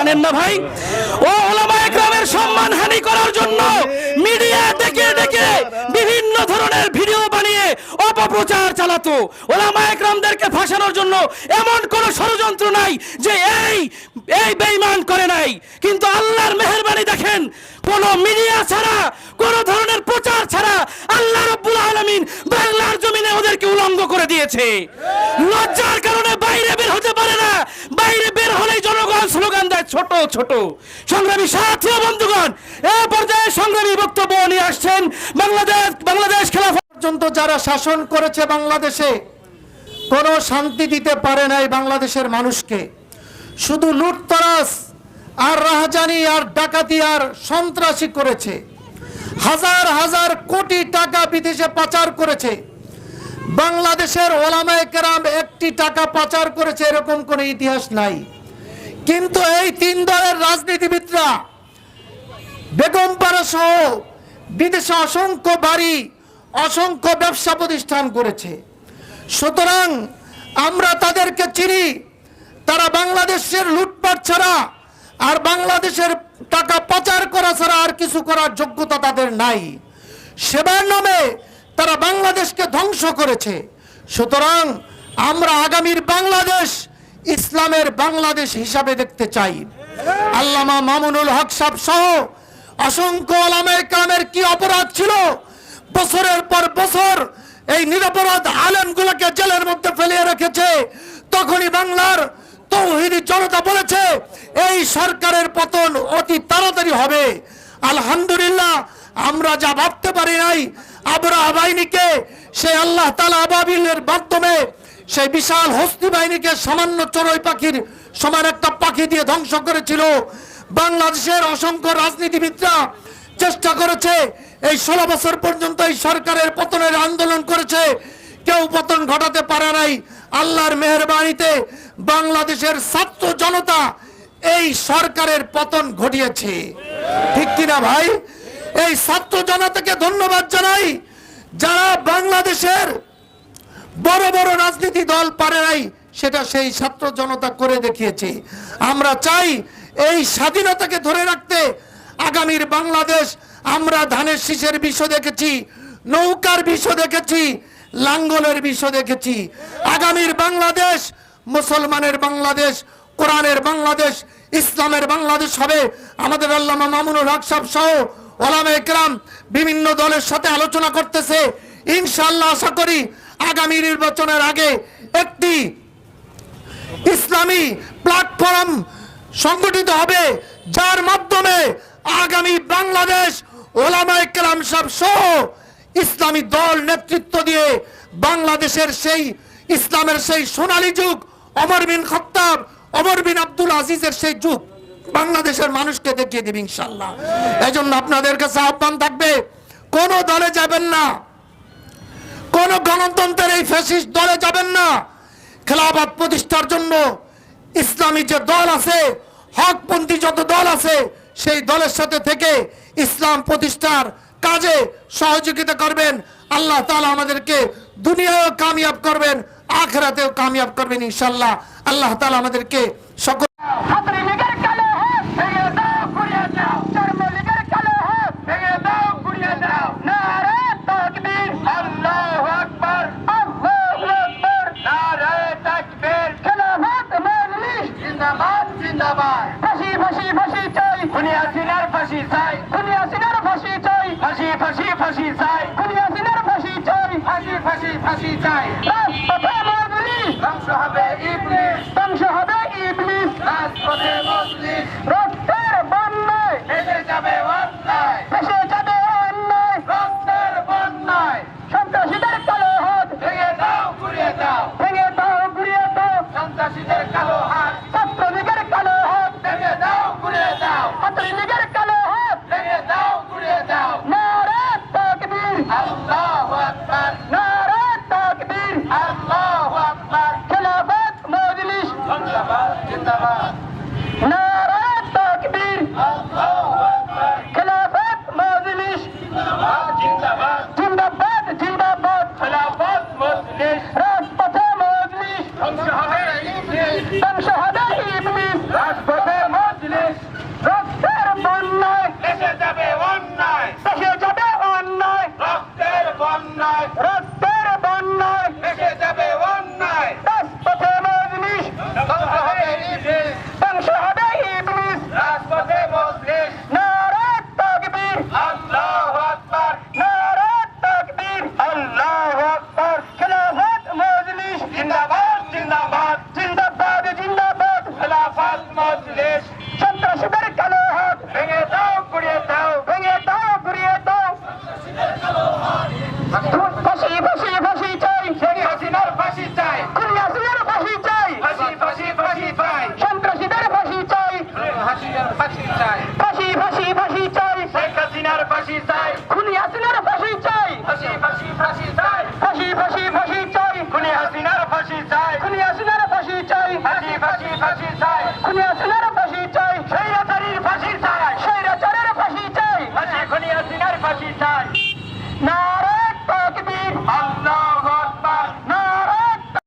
জানেন না ভাই? ও ওলামা একরামের সম্মান হানি করার জন্য মিডিয়া ডেকে ডেকে বিভিন্ন ধরনের ভিডিও বানিয়ে অপপ্রচার চালাতো। ওলামা একরামদেরকে ফাঁসানোর জন্য এমন কোন ষড়যন্ত্র নাই যে এই এই বেঈমান করে নাই। কিন্তু আল্লাহর মেহেরবানি দেখেন, কোন মিডিয়া ছাড়া, কোন ধরনের প্রচার ছাড়া আল্লাহ রব্বুল আলামিন বাংলার জমিনে ওদেরকে উলঙ্গ করে দিয়েছে। লজ্জার কারণে বাইরে বের হতে পারে না। বাইরে বের হলেই জনগণ স্লোগান ছোট ছোট। সংগ্রামী সাথী বন্ধুগণ, এ পর্যায়ে সংগ্রামী বক্তব্য নিয়ে আসছেন বাংলাদেশ বাংলাদেশ খেলাফত পর্যন্ত যারা শাসন করেছে বাংলাদেশে, কোনো শান্তি দিতে পারে নাই বাংলাদেশের মানুষকে। শুধু লুটতরাস আর রাহাজানি, আর ডাকাতি, আর সন্ত্রাসী করেছে। হাজার হাজার কোটি টাকা বিদেশে পাচার করেছে। বাংলাদেশের ওলামায় কেরাম একটি টাকা পাচার করেছে, এরকম কোনো ইতিহাস নাই। কিন্তু এই তিন দলের রাজনীতিবিদরা, বেগমপাড়া সহ বিদেশে অসংখ্য বাড়ি, অসংখ্য ব্যবসা প্রতিষ্ঠান করেছে। সুতরাং আমরা তাদেরকে চিনি, তারা বাংলাদেশের লুটপাট ছাড়া আর বাংলাদেশের টাকা পাচার করা ছাড়া আর কিছু করার যোগ্যতা তাদের নাই। সেবার নামে তারা বাংলাদেশকে ধ্বংস করেছে। সুতরাং আমরা আগামীর বাংলাদেশ ইসলামের বাংলাদেশ হিসাবে দেখতে চাই। আল্লামা মামুনুল হক সাহ সহ অসংখ্য আলামের কামের কি অপরাধ ছিল? বছরের পর বছর এই নিরপরাধ আলেমগুলোকে জেলের মধ্যে ফেলিয়ে রেখেছে। তখনই বাংলার তৌহিদি জনতা বলেছে, এই সরকারের পতন অতি তাড়াতাড়ি হবে। আলহামদুলিল্লাহ, আমরা যা ভাবতে পারি নাই আবরা বাহিনীকে সে আল্লাহ তালা আবাবিলের মাধ্যমে সেই বিশাল হস্তি বাহিনীকে সামান্য চড়ুই পাখির সমান একটা পাখি দিয়ে ধ্বংস করেছিল। বাংলাদেশের অসংখ্য রাজনীতিবিদরা চেষ্টা করেছে এই ষোলো বছর পর্যন্ত এই সরকারের পতনের আন্দোলন করেছে। কেউ পতন ঘটাতে পারে নাই। আল্লাহর মেহরবানিতে বাংলাদেশের ছাত্র জনতা এই সরকারের পতন ঘটিয়েছে। ঠিক কিনা ভাই? এই ছাত্র জনতাকে ধন্যবাদ জানাই যারা বাংলাদেশের বড় বড় রাজনীতি দল পারে নাই, সেটা সেই ছাত্র জনতা করে দেখিয়েছে। আমরা চাই এই স্বাধীনতাকে ধরে রাখতে আগামীর বাংলাদেশ, আমরা ধানের শীষের বিষয় দেখেছি, নৌকার বিষয় দেখেছি, লাঙ্গলের বিষয় দেখেছি। আগামীর বাংলাদেশ, মুসলমানের বাংলাদেশ, কোরআনের বাংলাদেশ, ইসলামের বাংলাদেশ হবে। আমাদের আল্লামা মামুনুল হক সহ ওলামা বিভিন্ন দলের সাথে আলোচনা করতেছে। ইনশাআল্লাহ আশা করি আগামী নির্বাচনের আগে একটি ইসলামী প্ল্যাটফর্ম সংগঠিত হবে, যার মাধ্যমে আগামী বাংলাদেশ ওলামা একরাম সব সহ ইসলামী দল নেতৃত্ব দিয়ে বাংলাদেশের সেই, ইসলামের সেই সোনালী যুগ, অমর বিন খত্তাব, অমর বিন আব্দুল আজিজের সেই যুগ, বাংলাদেশের মানুষকে দেখিয়ে দেবে ইনশাল্লাহ এই জন্য আপনাদের কাছে আহ্বান থাকবে, কোন দলে যাবেন না। কোন গণতন্ত্রের এই ফ্যাসিস্ট দলে যাবেন না। খেলাফত প্রতিষ্ঠার জন্য ইসলামী যে দল আছে, হকপন্থী যত দল আছে, সেই দলের সাথে থেকে ইসলাম প্রতিষ্ঠার কাজে সহযোগিতা করবেন। আল্লাহ তাআলা আমাদেরকে দুনিয়ায়ও কামিয়াব করবেন, আখেরাতেও কামিয়াব করবেন ইনশাল্লাহ আল্লাহ তাআলা আমাদেরকে সকল ফাঁসি চাই। খুনি সিনার ফাঁসি চাই। খুনি সিনার ফাঁসি চাই। ফাঁসি ফাঁসি ফাঁসি চাই। খুনি সিনার ফাঁসি চাই। ফাঁসি ফাঁসি ফাঁসি চাই। ধ্বংস হবে ইবলিস। ধ্বংস হবে ইবলিস। রাজপথে जिंदाबाद ফাঁসি ফাঁসি